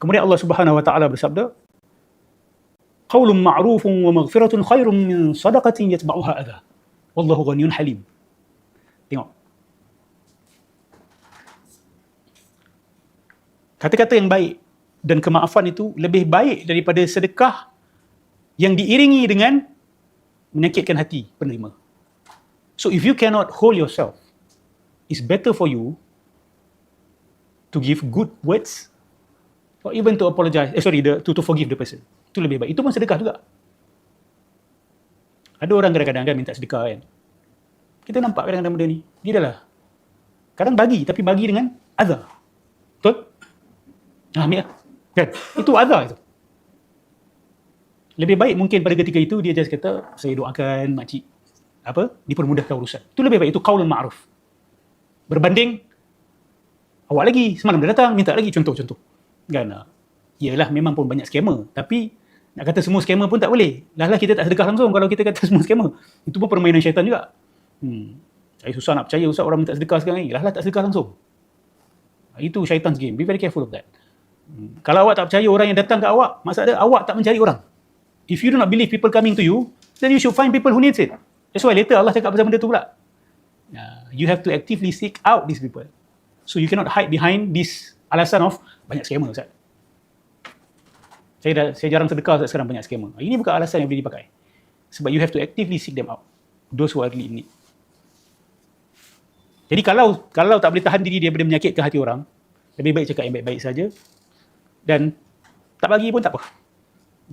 Kemudian Allah Subhanahu wa taala bersabda, "Qaulun ma'rufun wa maghfiratun khairun min sadaqatin yatba'uha adha." Wallahu ghaniyyun halim. Tengok. Kata-kata yang baik dan kemaafan itu lebih baik daripada sedekah yang diiringi dengan menyakitkan hati penerima. So if you cannot hold yourself, it's better for you to give good words or even to apologize, eh, sorry, the, to, to forgive the person. Itu lebih baik. Itu pun sedekah juga. Ada orang kadang-kadang kan minta sedekah kan. Kita nampak kadang-kadang benda ni. Dia dah lah. Kadang bagi, tapi bagi dengan azab. Betul? Ah, ambil lah. Kan? Itu azab itu. Lebih baik mungkin pada ketika itu dia just kata, saya doakan makcik apa dipermudahkan urusan. Itu lebih baik. Itu kaul ma'ruf. Berbanding awak lagi semalam dia datang minta lagi contoh-contoh. Kan? Iyalah memang pun banyak scammer tapi nak kata semua scammer pun tak boleh. Lah lah kita tak sedekah langsung kalau kita kata semua scammer. Itu pun permainan syaitan juga. Hmm. Saya susah nak percaya Ustaz orang minta sedekah sekarang ni. Lah lah tak sedekah langsung. Itu syaitan's game. Be very careful of that. Hmm. Kalau awak tak percaya orang yang datang ke awak, maksud awak tak mencari orang. If you do not believe people coming to you, then you should find people who needs it. That's why later Allah cakap pasal benda tu pula. Uh, you have to actively seek out these people. So you cannot hide behind this alasan of banyak scammer Ustaz. Saya, dah, saya jarang sedekah Ustaz sekarang banyak scammer. Ini bukan alasan yang boleh dipakai. Sebab you have to actively seek them out. Those who are really in need. Jadi kalau kalau tak boleh tahan diri daripada menyakitkan hati orang, lebih baik cakap yang baik-baik saja dan tak bagi pun tak apa.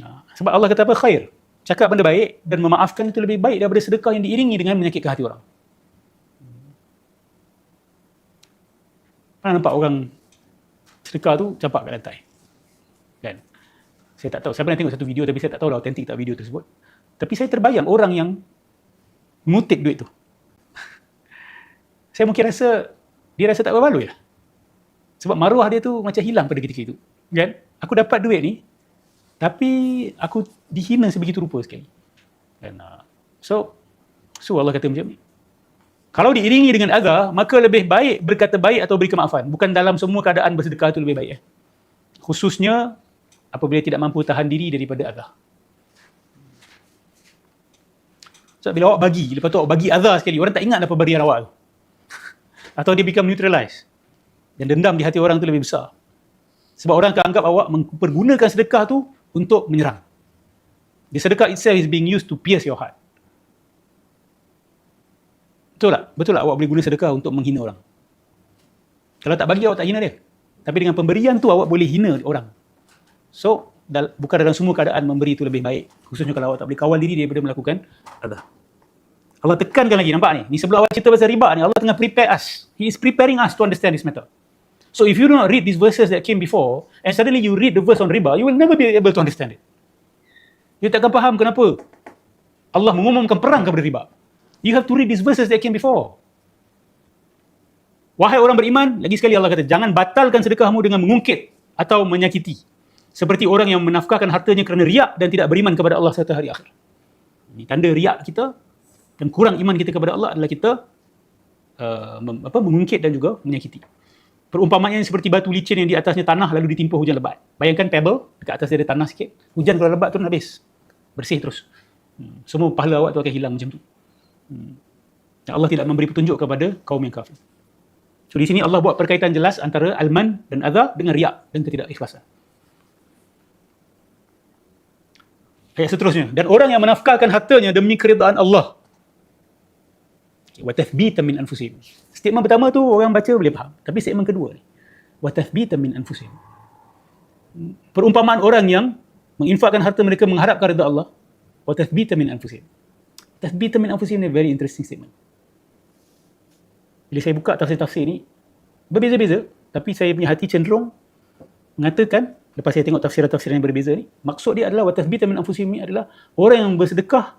Ha, sebab Allah kata apa? Khair. Cakap benda baik dan memaafkan itu lebih baik daripada sedekah yang diiringi dengan menyakitkan hati orang. Pernah nampak orang sedekah tu campak kat lantai? Kan? Saya tak tahu. Saya pernah tengok satu video tapi saya tak tahu lah autentik tak video tersebut. Tapi saya terbayang orang yang mengutip duit tu. saya mungkin rasa dia rasa tak berbaloi lah. Sebab maruah dia tu macam hilang pada ketika itu. Kan? Aku dapat duit ni, tapi aku dihina sebegitu rupa sekali. Dan, uh, so, so Allah kata macam ni. Kalau diiringi dengan azar, maka lebih baik berkata baik atau beri kemaafan. Bukan dalam semua keadaan bersedekah itu lebih baik. Eh. Khususnya apabila tidak mampu tahan diri daripada azar. So, bila awak bagi, lepas tu awak bagi azar sekali, orang tak ingat apa barian awak tu. atau dia become neutralized. Dan dendam di hati orang tu lebih besar. Sebab orang akan anggap awak mempergunakan sedekah tu untuk menyerang. The sedekah itself is being used to pierce your heart. Betul tak? Betul tak awak boleh guna sedekah untuk menghina orang? Kalau tak bagi awak tak hina dia. Tapi dengan pemberian tu awak boleh hina orang. So, dal- bukan dalam semua keadaan memberi itu lebih baik. Khususnya kalau awak tak boleh kawal diri daripada melakukan Allah. Allah tekankan lagi, nampak ni? Ni sebelum awak cerita pasal riba ni, Allah tengah prepare us. He is preparing us to understand this matter. So if you do not read these verses that came before, and suddenly you read the verse on riba, you will never be able to understand it. You takkan faham kenapa Allah mengumumkan perang kepada riba. You have to read these verses that came before. Wahai orang beriman, lagi sekali Allah kata, jangan batalkan sedekahmu dengan mengungkit atau menyakiti. Seperti orang yang menafkahkan hartanya kerana riak dan tidak beriman kepada Allah serta hari akhir. Ini tanda riak kita dan kurang iman kita kepada Allah adalah kita uh, apa, mengungkit dan juga menyakiti. Perumpamaannya seperti batu licin yang di atasnya tanah lalu ditimpa hujan lebat. Bayangkan pebble, dekat atas dia ada tanah sikit. Hujan kalau lebat tu habis. Bersih terus. Hmm. Semua pahala awak tu akan hilang macam tu. Hmm. Allah tidak memberi petunjuk kepada kaum yang kafir. So di sini Allah buat perkaitan jelas antara alman dan adha dengan riak dan ketidakikhlasan. Ayat seterusnya. Dan orang yang menafkahkan hartanya demi keridaan Allah. Wa tathbita min anfusihim. Statement pertama tu orang baca boleh faham. Tapi statement kedua ni. Wa tathbita min anfusihim. Perumpamaan orang yang menginfakkan harta mereka mengharapkan redha Allah. Wa tathbita min anfusihim. Tathbita min anfusihim ni very interesting statement. Bila saya buka tafsir-tafsir ni, berbeza-beza. Tapi saya punya hati cenderung mengatakan, lepas saya tengok tafsir-tafsir yang berbeza ni, maksud dia adalah wa tathbita min anfusihim ni adalah orang yang bersedekah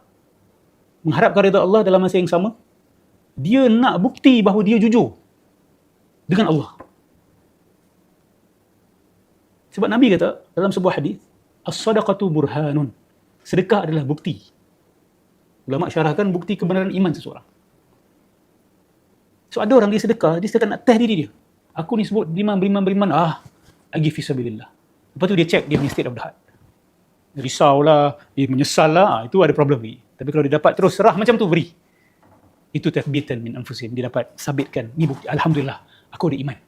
mengharapkan redha Allah dalam masa yang sama dia nak bukti bahawa dia jujur dengan Allah. Sebab Nabi kata dalam sebuah hadis, as-sadaqatu burhanun. Sedekah adalah bukti. Ulama syarahkan bukti kebenaran iman seseorang. So ada orang dia sedekah, dia sedekah nak test diri dia. Aku ni sebut beriman, beriman, beriman. Ah, lagi fisabilillah. Lepas tu dia check dia punya state of the heart. Risau lah, dia menyesal lah, ah, itu ada problem lagi. Tapi kalau dia dapat terus serah macam tu, beri. Itu tathbitan min anfusim. Dia dapat sabitkan, ni bukti, Alhamdulillah, aku ada iman.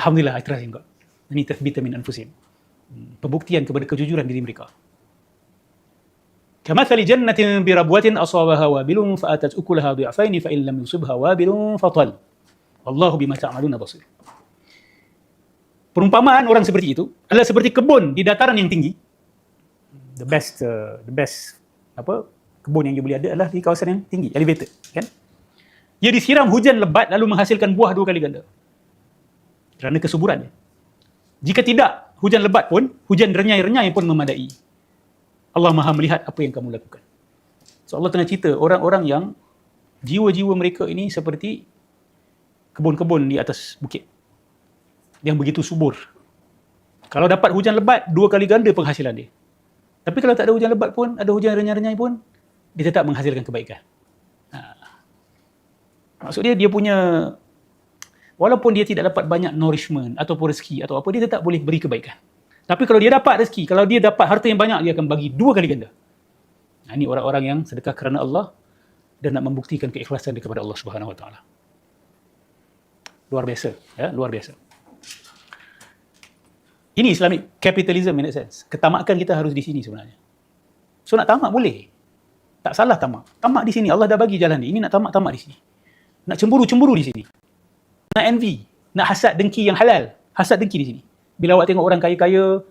Alhamdulillah, I trust in God. Ini tathbitan min anfusim. Hmm, pembuktian kepada kejujuran diri mereka. كمثل جنة بربوة أصابها وابل فآتت أكلها ضعفين فإن لم يصبها وابل فطل والله بما تعملون بصير Perumpamaan orang seperti itu adalah seperti kebun di dataran yang tinggi. The best uh, the best apa kebun yang you boleh ada adalah di kawasan yang tinggi, elevated, kan? Ia disiram hujan lebat lalu menghasilkan buah dua kali ganda. Kerana kesuburannya. Jika tidak hujan lebat pun, hujan renyai-renyai pun memadai. Allah Maha melihat apa yang kamu lakukan. So Allah tengah cerita orang-orang yang jiwa-jiwa mereka ini seperti kebun-kebun di atas bukit yang begitu subur. Kalau dapat hujan lebat, dua kali ganda penghasilan dia. Tapi kalau tak ada hujan lebat pun, ada hujan renyai-renyai pun, dia tetap menghasilkan kebaikan. Ha. Maksud dia, dia punya, walaupun dia tidak dapat banyak nourishment ataupun rezeki atau apa, dia tetap boleh beri kebaikan. Tapi kalau dia dapat rezeki, kalau dia dapat harta yang banyak, dia akan bagi dua kali ganda. Nah, ini orang-orang yang sedekah kerana Allah dan nak membuktikan keikhlasan dia kepada Allah Subhanahu Wa Taala. Luar biasa, ya, luar biasa. Ini Islamic capitalism in that sense. Ketamakan kita harus di sini sebenarnya. So nak tamak boleh. Tak salah tamak. Tamak di sini. Allah dah bagi jalan ni. Ini nak tamak, tamak di sini. Nak cemburu, cemburu di sini. Nak envy. Nak hasad dengki yang halal. Hasad dengki di sini. Bila awak tengok orang kaya-kaya,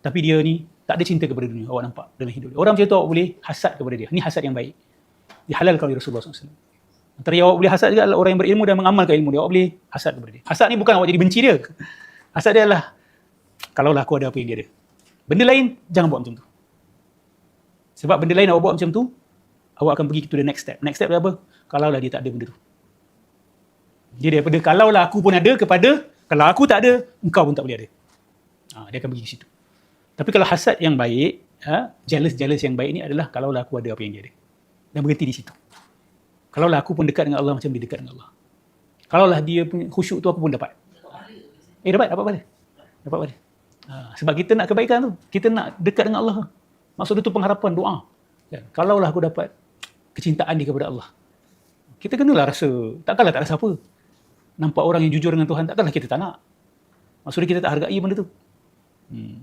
tapi dia ni tak ada cinta kepada dunia. Awak nampak dalam hidup dia. Orang macam tu awak boleh hasad kepada dia. Ini hasad yang baik. Dihalalkan oleh Rasulullah SAW. Antara yang awak boleh hasad juga adalah orang yang berilmu dan mengamalkan ilmu dia. Awak boleh hasad kepada dia. Hasad ni bukan awak jadi benci dia. Hasad dia adalah, kalaulah aku ada apa yang dia ada. Benda lain, jangan buat macam tu. Sebab benda lain awak buat macam tu, awak akan pergi to the next step. Next step dia apa? Kalaulah dia tak ada benda tu. Jadi daripada kalaulah aku pun ada kepada kalau aku tak ada, engkau pun tak boleh ada. Ha, dia akan pergi di situ. Tapi kalau hasad yang baik, ha, jealous-jealous yang baik ni adalah kalaulah aku ada apa yang dia ada. Dan berhenti di situ. Kalaulah aku pun dekat dengan Allah macam dia dekat dengan Allah. Kalaulah dia punya khusyuk tu aku pun dapat. Eh dapat, dapat pada. Dapat pada. Ha, sebab kita nak kebaikan tu. Kita nak dekat dengan Allah. Maksud itu pengharapan doa. Ya, kalaulah aku dapat kecintaan dia kepada Allah. Kita kenalah rasa, takkanlah tak rasa apa. Nampak orang yang jujur dengan Tuhan, takkanlah kita tak nak. Maksudnya kita tak hargai benda tu. Hmm.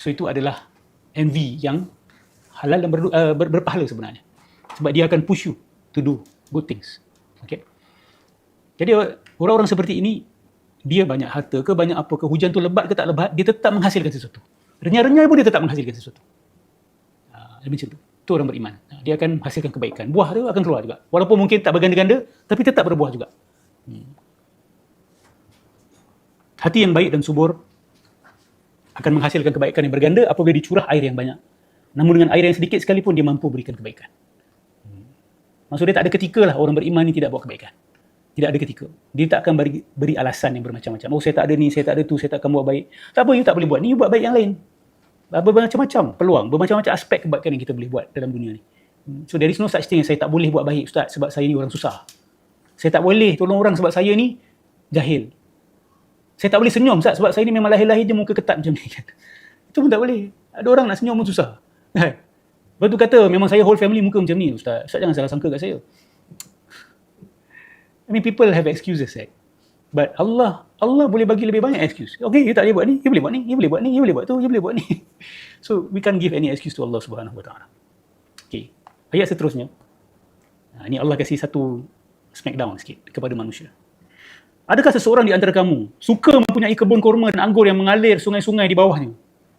So itu adalah envy yang halal dan ber, uh, ber, berpahala sebenarnya. Sebab dia akan push you to do good things. Okay. Jadi orang-orang seperti ini, dia banyak harta ke, banyak apa ke, hujan tu lebat ke tak lebat, dia tetap menghasilkan sesuatu. Renyai-renyai pun dia tetap menghasilkan sesuatu. Uh, macam tu. Itu orang beriman. Dia akan menghasilkan kebaikan. Buah dia akan keluar juga. Walaupun mungkin tak berganda-ganda, tapi tetap berbuah juga. Hmm. Hati yang baik dan subur akan menghasilkan kebaikan yang berganda apabila dicurah air yang banyak. Namun dengan air yang sedikit sekalipun dia mampu berikan kebaikan. Hmm. Maksud dia tak ada ketika lah orang beriman ni tidak buat kebaikan. Tidak ada ketika. Dia tak akan beri, beri alasan yang bermacam-macam. Oh saya tak ada ni, saya tak ada tu, saya tak akan buat baik. Tak apa, you tak boleh buat ni, you buat baik yang lain. Bermacam-macam peluang, bermacam-macam aspek kebaikan yang kita boleh buat dalam dunia ni. Hmm. So there is no such thing yang saya tak boleh buat baik Ustaz sebab saya ni orang susah. Saya tak boleh tolong orang sebab saya ni jahil. Saya tak boleh senyum Ustaz sebab saya ni memang lahir-lahir je muka ketat macam ni kan. Itu pun tak boleh. Ada orang nak senyum pun susah. Kan? Lepas tu kata memang saya whole family muka macam ni Ustaz. Ustaz jangan salah sangka kat saya. I mean people have excuses right? But Allah Allah boleh bagi lebih banyak excuse. Okay, you tak boleh buat ni, you boleh buat ni, you boleh buat ni, you boleh buat tu, you boleh buat ni. So, we can't give any excuse to Allah Subhanahu Wa Taala. Okay. Ayat seterusnya. Nah, ini Allah kasih satu smackdown sikit kepada manusia. Adakah seseorang di antara kamu suka mempunyai kebun kurma dan anggur yang mengalir sungai-sungai di bawahnya?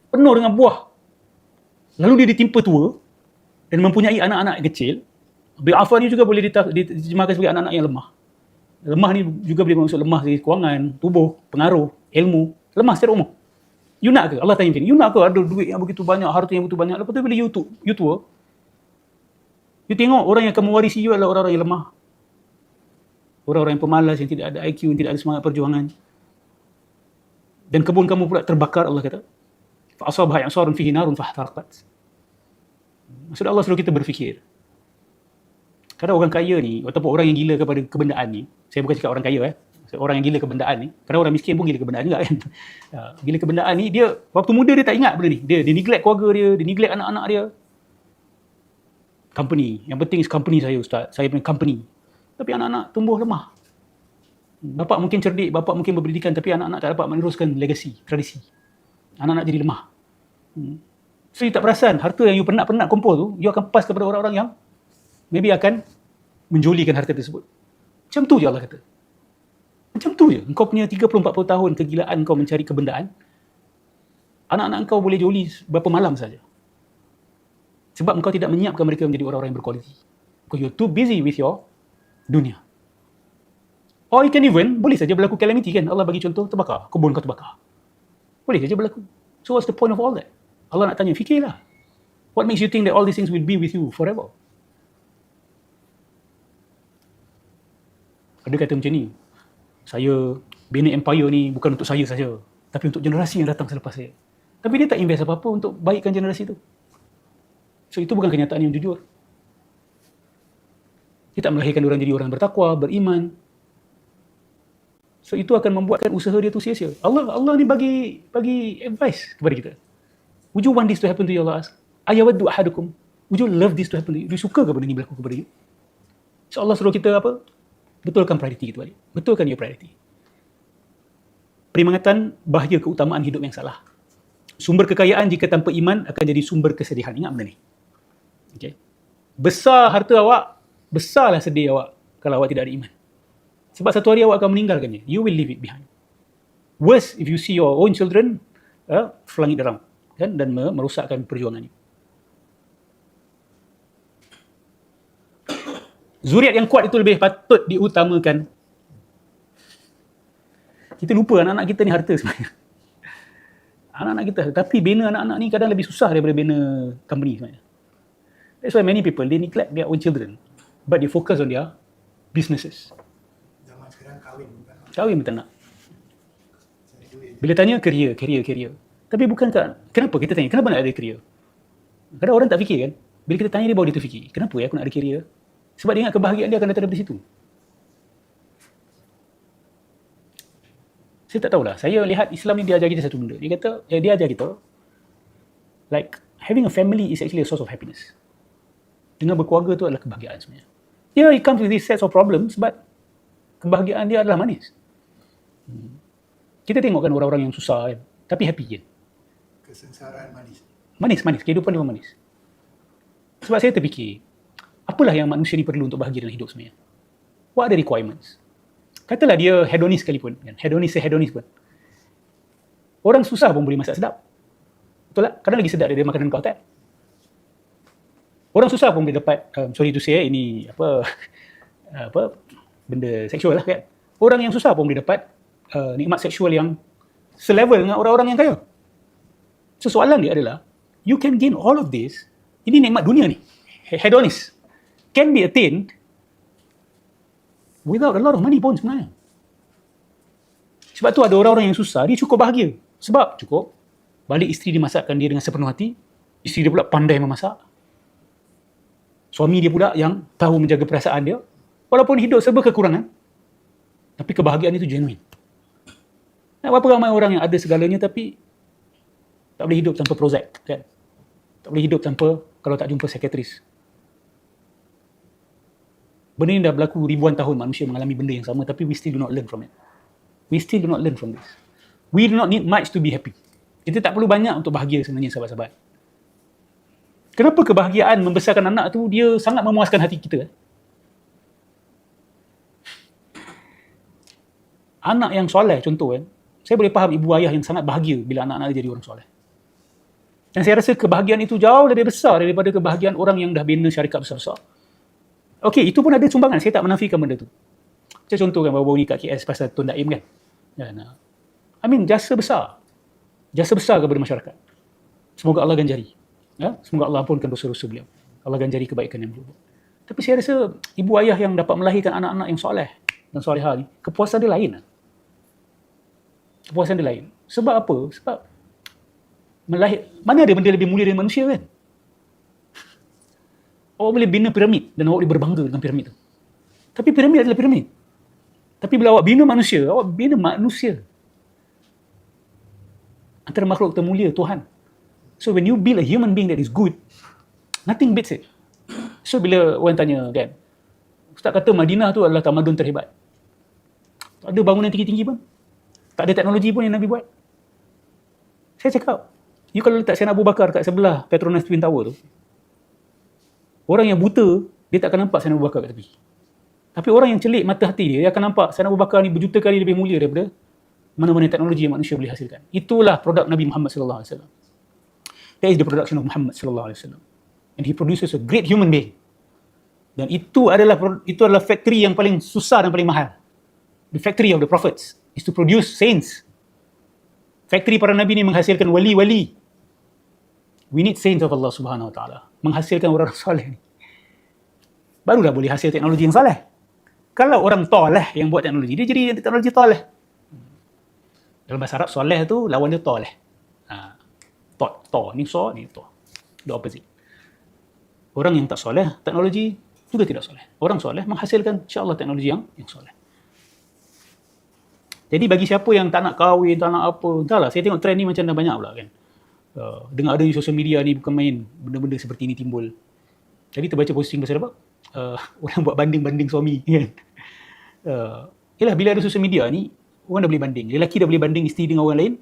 Penuh dengan buah. Lalu dia ditimpa tua dan mempunyai anak-anak kecil. Bi'afa ni juga boleh diterjemahkan sebagai anak-anak yang lemah. Lemah ni juga boleh maksud lemah dari kewangan, tubuh, pengaruh, ilmu. Lemah secara umum. You nak ke? Allah tanya macam ni. You nak ke ada duit yang begitu banyak, harta yang begitu banyak. Lepas tu bila you, tu, you tua, you tengok orang yang akan mewarisi you adalah orang-orang yang lemah orang-orang yang pemalas yang tidak ada IQ yang tidak ada semangat perjuangan dan kebun kamu pula terbakar Allah kata fa asabha ya'sarun fihi narun fahtarqat maksud Allah suruh kita berfikir kadang orang kaya ni ataupun orang yang gila kepada kebendaan ni saya bukan cakap orang kaya eh orang yang gila kebendaan ni, kerana orang miskin pun gila kebendaan juga kan. Uh, gila kebendaan ni, dia waktu muda dia tak ingat benda ni. Dia, dia neglect keluarga dia, dia neglect anak-anak dia. Company. Yang penting is company saya Ustaz. Saya punya company. Tapi anak-anak tumbuh lemah. Bapak mungkin cerdik, bapak mungkin berpendidikan tapi anak-anak tak dapat meneruskan legasi, tradisi. Anak-anak jadi lemah. Hmm. So, you tak perasan harta yang you penat-penat kumpul tu, you akan pas kepada orang-orang yang maybe akan menjolikan harta tersebut. Macam tu je Allah kata. Macam tu je. Engkau punya 30-40 tahun kegilaan kau mencari kebendaan, anak-anak kau boleh joli berapa malam saja. Sebab engkau tidak menyiapkan mereka menjadi orang-orang yang berkualiti. Because you're too busy with your dunia. Or you can even, boleh saja berlaku calamity kan. Allah bagi contoh, terbakar. Kebun kau terbakar. Boleh saja berlaku. So what's the point of all that? Allah nak tanya, fikirlah. What makes you think that all these things will be with you forever? Ada kata macam ni, saya bina empire ni bukan untuk saya saja, tapi untuk generasi yang datang selepas saya. Tapi dia tak invest apa-apa untuk baikkan generasi tu. So itu bukan kenyataan yang jujur. Dia tak melahirkan orang jadi orang bertakwa, beriman. So itu akan membuatkan usaha dia tu sia-sia. Allah Allah ni bagi bagi advice kepada kita. Would you want this to happen to you, Allah? Ayawaddu ahadukum. Would you love this to happen to you? You suka ke benda ni berlaku kepada you? So Allah suruh kita apa? Betulkan priority kita balik. Betulkan your priority. Peringatan bahaya keutamaan hidup yang salah. Sumber kekayaan jika tanpa iman akan jadi sumber kesedihan. Ingat benda ni. Okay. Besar harta awak, besarlah sedih awak kalau awak tidak ada iman. Sebab satu hari awak akan meninggalkannya. You will leave it behind. Worse if you see your own children uh, flying it around kan dan merosakkan perjuangan ini. Zuriat yang kuat itu lebih patut diutamakan. Kita lupa anak-anak kita ni harta sebenarnya. Anak-anak kita, tapi bina anak-anak ni kadang lebih susah daripada bina company sebenarnya. That's why many people, they neglect their own children. But they focus on their businesses. Zaman sekarang kahwin bukan Kahwin betul nak. Bila tanya career, career, career. Tapi bukan tak, kenapa kita tanya, kenapa nak ada career? Kadang orang tak fikir kan? Bila kita tanya dia baru dia terfikir, kenapa ya aku nak ada career? Sebab dia ingat kebahagiaan dia akan datang daripada situ. Saya tak tahulah. Saya lihat Islam ni dia ajar kita satu benda. Dia kata, eh, dia ajar kita, like, having a family is actually a source of happiness. Dengan berkeluarga tu adalah kebahagiaan sebenarnya. Yeah, it comes with this set of problems, but kebahagiaan dia adalah manis. Hmm. Kita tengokkan orang-orang yang susah kan, tapi happy je. Kesengsaraan manis. Manis, manis. Kehidupan dia manis. Sebab saya terfikir, apalah yang manusia ni perlu untuk bahagia dalam hidup sebenarnya? What are the requirements? Katalah dia hedonis sekalipun. Kan? Hedonis se-hedonis pun. Orang susah pun boleh masak sedap. Betul tak? Kadang lagi sedap daripada makanan kau tak? Orang susah pun boleh dapat, um, sorry to say, eh, ini apa, apa benda seksual lah kan. Orang yang susah pun boleh dapat uh, nikmat seksual yang selevel dengan orang-orang yang kaya. So soalan dia adalah, you can gain all of this, ini nikmat dunia ni, hedonis, can be attained without a lot of money pun sebenarnya. Sebab tu ada orang-orang yang susah, dia cukup bahagia. Sebab cukup, balik isteri dia masakkan dia dengan sepenuh hati, isteri dia pula pandai memasak, suami dia pula yang tahu menjaga perasaan dia, walaupun hidup serba kekurangan, tapi kebahagiaan itu genuine. Nak berapa ramai orang yang ada segalanya tapi tak boleh hidup tanpa Prozac, kan? Tak boleh hidup tanpa kalau tak jumpa psikiatris. Benda ni dah berlaku ribuan tahun manusia mengalami benda yang sama tapi we still do not learn from it. We still do not learn from this. We do not need much to be happy. Kita tak perlu banyak untuk bahagia sebenarnya sahabat-sahabat. Kenapa kebahagiaan membesarkan anak tu dia sangat memuaskan hati kita? Anak yang soleh contoh kan, saya boleh faham ibu ayah yang sangat bahagia bila anak-anak dia jadi orang soleh. Dan saya rasa kebahagiaan itu jauh lebih besar daripada kebahagiaan orang yang dah bina syarikat besar-besar. Okey, itu pun ada sumbangan. Saya tak menafikan benda tu. Saya contohkan baru-baru ni kat KS pasal Tun Daim kan. Dan, uh, I mean, jasa besar. Jasa besar kepada masyarakat. Semoga Allah ganjari. Ya? Semoga Allah ampunkan dosa-dosa beliau. Allah ganjari kebaikan yang beliau buat. Tapi saya rasa ibu ayah yang dapat melahirkan anak-anak yang soleh dan solehah ni, kepuasan dia lain. Lah. Kepuasan dia lain. Sebab apa? Sebab melahir, mana ada benda lebih mulia dari manusia kan? Awak boleh bina piramid dan awak boleh berbangga dengan piramid tu. Tapi piramid adalah piramid. Tapi bila awak bina manusia, awak bina manusia. Antara makhluk termulia Tuhan. So when you build a human being that is good, nothing beats it. So bila orang tanya kan, Ustaz kata Madinah tu adalah tamadun terhebat. Tak ada bangunan tinggi-tinggi pun. Tak ada teknologi pun yang Nabi buat. Saya cakap, you kalau letak Sayyidina Abu Bakar kat sebelah Petronas Twin Tower tu, orang yang buta, dia tak akan nampak Sayyidina Abu Bakar kat tepi. Tapi orang yang celik mata hati dia, dia akan nampak Sayyidina Abu Bakar ni berjuta kali lebih mulia daripada mana-mana teknologi yang manusia boleh hasilkan. Itulah produk Nabi Muhammad wasallam. That is the production of Muhammad sallallahu alaihi wasallam. And he produces a great human being. Dan itu adalah itu adalah factory yang paling susah dan paling mahal. The factory of the prophets is to produce saints. Factory para nabi ni menghasilkan wali-wali. We need saints of Allah Subhanahu wa taala. Menghasilkan orang soleh ni. Barulah boleh hasil teknologi yang soleh. Kalau orang toleh yang buat teknologi, dia jadi teknologi toleh. Dalam bahasa Arab, soleh tu lawan dia toleh. Ha. To, ni so, ni to. The opposite. Orang yang tak soleh, teknologi juga tidak soleh. Orang soleh menghasilkan insyaAllah teknologi yang yang soleh. Jadi bagi siapa yang tak nak kahwin, tak nak apa, entahlah. Saya tengok trend ni macam dah banyak pula kan. Uh, dengar ada sosial media ni bukan main benda-benda seperti ini timbul. Jadi terbaca posting pasal apa? Uh, orang buat banding-banding suami kan. Uh, yelah bila ada sosial media ni, orang dah boleh banding. Lelaki dah boleh banding isteri dengan orang lain.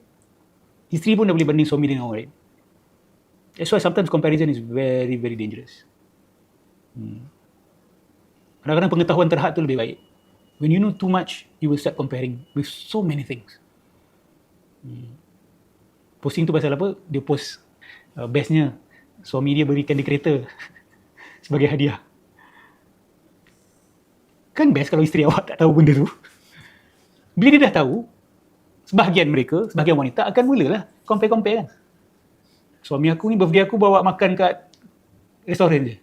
Isteri pun dah boleh banding suami dengan orang lain. That's why sometimes comparison is very, very dangerous. Hmm. Kadang-kadang pengetahuan terhad tu lebih baik. When you know too much, you will start comparing with so many things. Hmm. Posting tu pasal apa? Dia post uh, bestnya suami dia berikan dia kereta sebagai hadiah. Kan best kalau isteri awak tak tahu benda tu. Bila dia dah tahu, sebahagian mereka, sebahagian wanita akan mulalah compare-compare kan. Suami aku ni birthday aku bawa makan kat restoran je.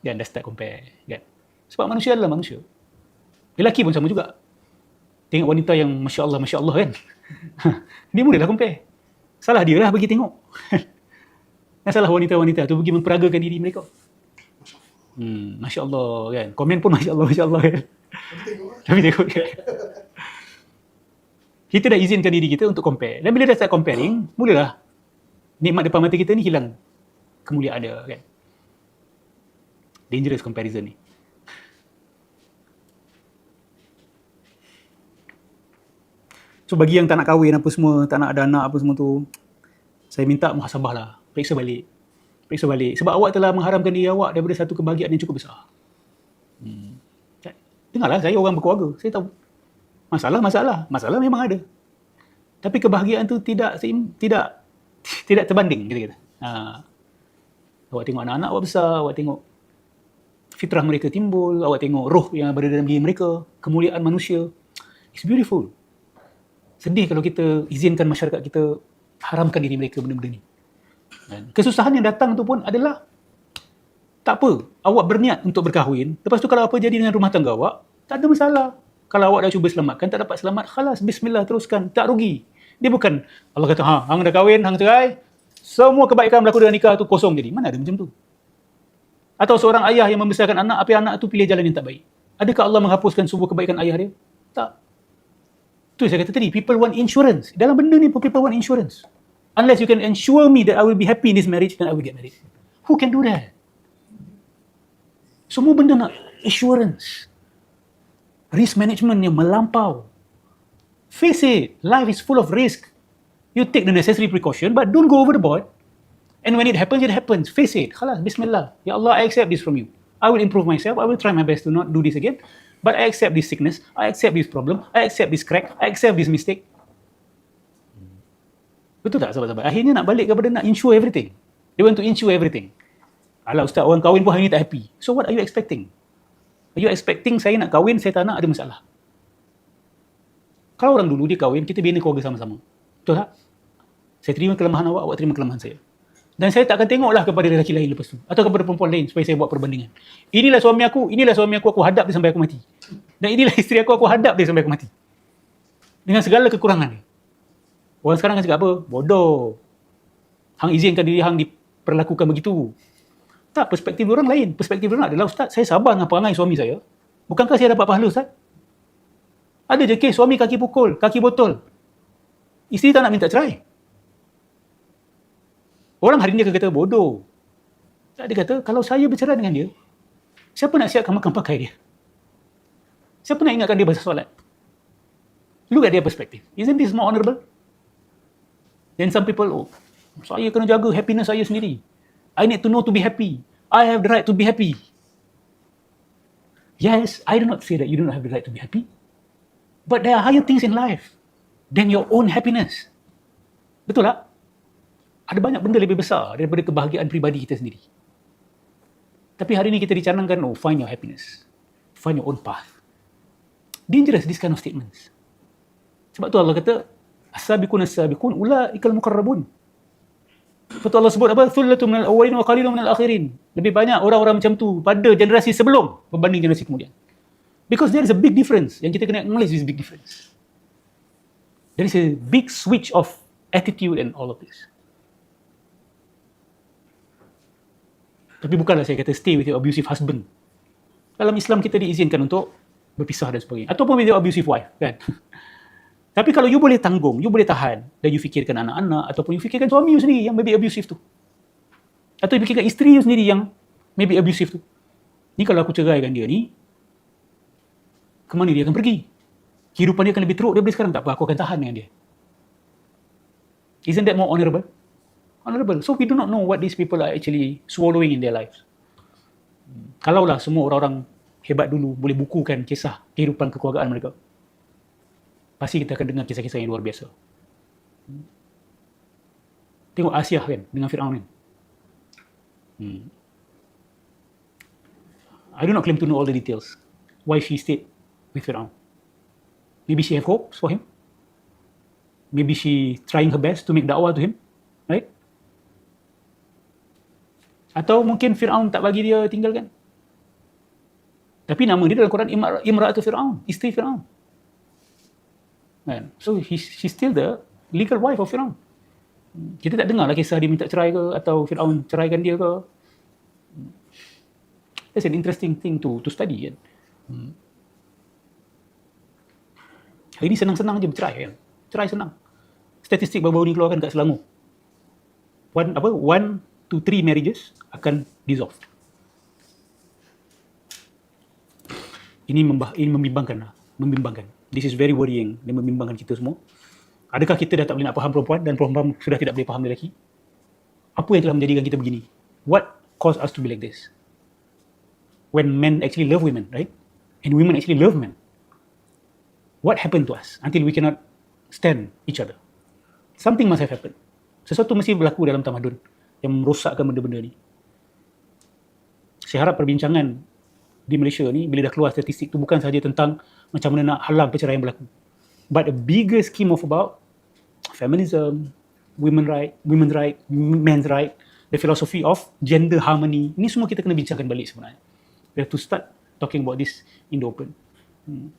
Dan dah start compare kan. Sebab manusia adalah manusia. Lelaki pun sama juga. Tengok wanita yang Masya Allah, Masya Allah kan. dia mulalah compare. Salah dia lah bagi tengok. Dan salah wanita-wanita tu pergi memperagakan diri mereka. Hmm, Masya Allah kan. Komen pun Masya Allah, Masya Allah kan. Tapi tengok kan. Kita dah izinkan diri kita untuk compare. Dan bila dah start comparing, mulalah nikmat depan mata kita ni hilang kemuliaan dia kan. Dangerous comparison ni. So bagi yang tak nak kahwin apa semua, tak nak ada anak apa semua tu, saya minta muhasabah lah. Periksa balik. Periksa balik. Sebab awak telah mengharamkan diri awak daripada satu kebahagiaan yang cukup besar. Hmm. Dengarlah, saya orang berkeluarga. Saya tahu. Masalah, masalah. Masalah memang ada. Tapi kebahagiaan tu tidak tidak tidak terbanding, kita kata. Ha. Awak tengok anak-anak awak besar, awak tengok fitrah mereka timbul, awak tengok roh yang berada dalam diri mereka, kemuliaan manusia. It's beautiful sedih kalau kita izinkan masyarakat kita haramkan diri mereka benda-benda ni. Kesusahan yang datang tu pun adalah tak apa, awak berniat untuk berkahwin, lepas tu kalau apa jadi dengan rumah tangga awak, tak ada masalah. Kalau awak dah cuba selamatkan, tak dapat selamat, khalas, bismillah, teruskan, tak rugi. Dia bukan, Allah kata, ha, hang dah kahwin, hang cerai, semua kebaikan berlaku dalam nikah tu kosong jadi. Mana ada macam tu? Atau seorang ayah yang membesarkan anak, apa anak tu pilih jalan yang tak baik. Adakah Allah menghapuskan semua kebaikan ayah dia? Tak. Tu saya kata tadi, people want insurance. Dalam benda ni people want insurance. Unless you can ensure me that I will be happy in this marriage, then I will get married. Who can do that? Semua benda nak insurance. Risk management yang melampau. Face it, life is full of risk. You take the necessary precaution, but don't go over the board. And when it happens, it happens. Face it. Khalas, bismillah. Ya Allah, I accept this from you. I will improve myself. I will try my best to not do this again. But I accept this sickness, I accept this problem, I accept this crack, I accept this mistake. Betul tak sahabat-sahabat? Akhirnya nak balik kepada nak insure everything. They want to insure everything. Alah ustaz, orang kahwin pun hari ni tak happy. So what are you expecting? You expecting saya nak kahwin, saya tak nak ada masalah? Kalau orang dulu dia kahwin, kita bina keluarga sama-sama. Betul tak? Saya terima kelemahan awak, awak terima kelemahan saya. Dan saya tak akan tengoklah kepada lelaki lain lepas tu. Atau kepada perempuan lain supaya saya buat perbandingan. Inilah suami aku, inilah suami aku, aku hadap dia sampai aku mati. Dan inilah isteri aku, aku hadap dia sampai aku mati. Dengan segala kekurangan dia. Orang sekarang kan cakap apa? Bodoh. Hang izinkan diri hang diperlakukan begitu. Tak, perspektif orang lain. Perspektif orang adalah, Ustaz, saya sabar dengan perangai suami saya. Bukankah saya dapat pahala, Ustaz? Ada je kes suami kaki pukul, kaki botol. Isteri tak nak minta cerai. Orang hari ni akan kata bodoh. Tak, Dia kata, kalau saya bercerai dengan dia, siapa nak siapkan makan pakai dia? Siapa nak ingatkan dia pasal solat? Look at their perspective. Isn't this more honourable? Then some people, oh, saya kena jaga happiness saya sendiri. I need to know to be happy. I have the right to be happy. Yes, I do not say that you do not have the right to be happy. But there are higher things in life than your own happiness. Betul tak? Ada banyak benda lebih besar daripada kebahagiaan pribadi kita sendiri. Tapi hari ini kita dicanangkan, oh, find your happiness. Find your own path. Dangerous, this kind of statements. Sebab tu Allah kata, As-sabiqun as-sabiqun ulaikal muqarrabun. Betul Allah sebut apa? Thullatu minal awwalin wa qalilun minal akhirin. Lebih banyak orang-orang macam tu pada generasi sebelum berbanding generasi kemudian. Because there is a big difference. Yang kita kena acknowledge is a big difference. There is a big switch of attitude and all of this. Tapi bukanlah saya kata stay with your abusive husband. Dalam Islam kita diizinkan untuk berpisah dan sebagainya. Ataupun with your abusive wife, kan? Tapi kalau you boleh tanggung, you boleh tahan dan you fikirkan anak-anak ataupun you fikirkan suami you sendiri yang maybe abusive tu. Atau you fikirkan isteri you sendiri yang maybe abusive tu. Ni kalau aku ceraikan dia ni, ke mana dia akan pergi? Kehidupan dia akan lebih teruk daripada sekarang. Tak apa, aku akan tahan dengan dia. Isn't that more honourable? Honourable. So we do not know what these people are actually swallowing in their lives. Hmm. Kalaulah semua orang-orang hebat dulu boleh bukukan kisah kehidupan kekeluargaan mereka, pasti kita akan dengar kisah-kisah yang luar biasa. Tengok Asia kan dengan Fir'aun kan. Hmm. I do not claim to know all the details. Why she stayed with Fir'aun. Maybe she have hopes for him. Maybe she trying her best to make dakwah to him. Right? Atau mungkin Fir'aun tak bagi dia tinggalkan. Tapi nama dia dalam Quran Imra- Imra'atu Fir'aun. Isteri Fir'aun. Kan? So he, she's still the legal wife of Fir'aun. Kita tak dengar lah kisah dia minta cerai ke atau Fir'aun ceraikan dia ke. That's an interesting thing to to study kan. Hari ni senang-senang je bercerai kan. Cerai senang. Statistik baru-baru ni keluarkan kat Selangor. One apa? One to three marriages akan dissolve. Ini membah, ini membimbangkan lah. Membimbangkan. This is very worrying dan membimbangkan kita semua. Adakah kita dah tak boleh nak faham perempuan dan perempuan sudah tidak boleh faham lelaki? Apa yang telah menjadikan kita begini? What caused us to be like this? When men actually love women, right? And women actually love men. What happened to us until we cannot stand each other? Something must have happened. Sesuatu mesti berlaku dalam tamadun yang merosakkan benda-benda ni. Saya harap perbincangan di Malaysia ni bila dah keluar statistik tu bukan sahaja tentang macam mana nak halang perceraian berlaku. But a bigger scheme of about feminism, women right, women right, men's right, the philosophy of gender harmony. Ini semua kita kena bincangkan balik sebenarnya. We have to start talking about this in the open. Hmm.